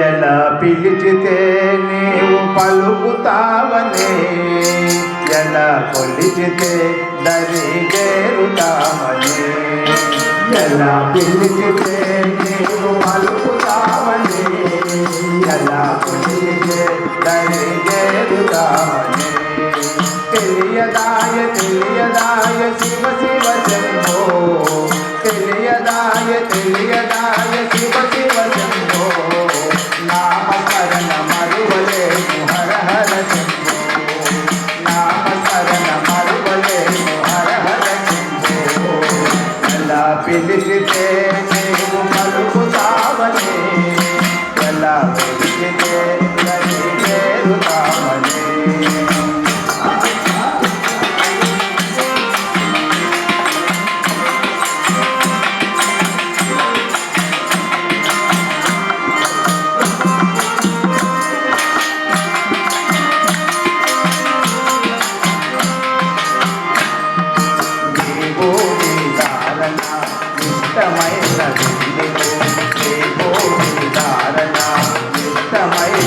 ఎలా పిలిచితే నీవు పలుకుతావనే. ఎలా కొలిచితే దరి చేరుతామనే. ఎలా పిలిచితే నీవు పలుకుతావనే. ఎలా కొలిచితే దరి చేరుతామనే. తెలియదాయ తెలియదాయ Shiva Shiva Shambho. తెలియదాయ తెలియదాయ Shiva Shiva Shambho.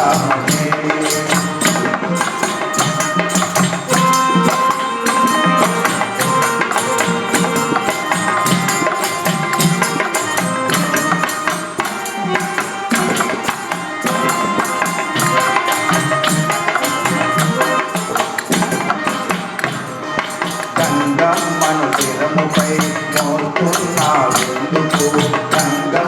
Ganga manusia mukai, mau tuh nabi.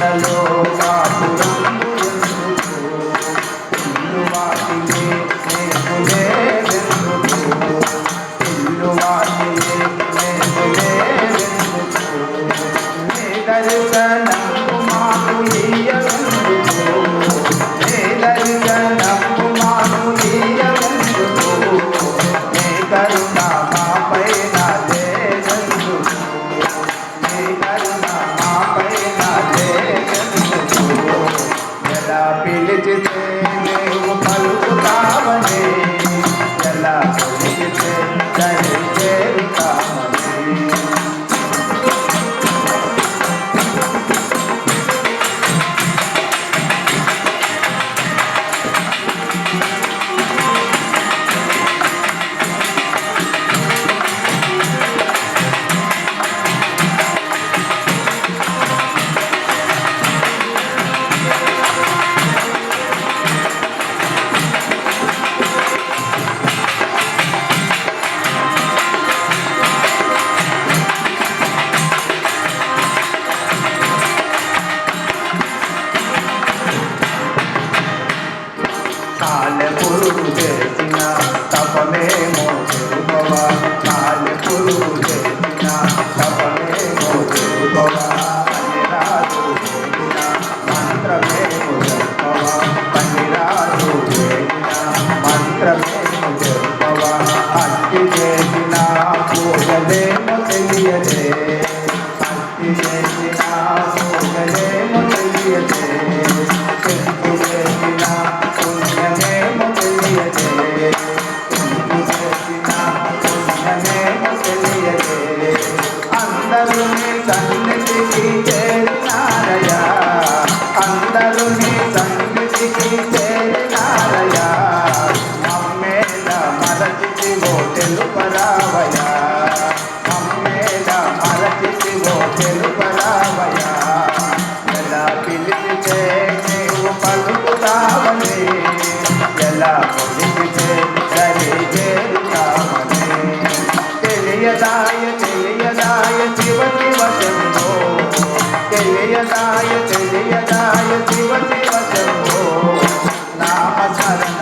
Hello, Mahura. నాలుగు చేసిన తపమేమో చెరుపవ నాలుగు చేసిన తపమేమో చెరుపవ పనిరాజు చేసిన మంత్రమేమో చెరుపవ పనిరాజు చేసిన మంత్రమేమో చెరుపవ అట్టి చేసిన పూజలేమో తెలియదే. జయదాయ జయదాయ శివ శివ శంభో జయదాయ జయదాయ శివ శివ శంభో నామ స్మరణ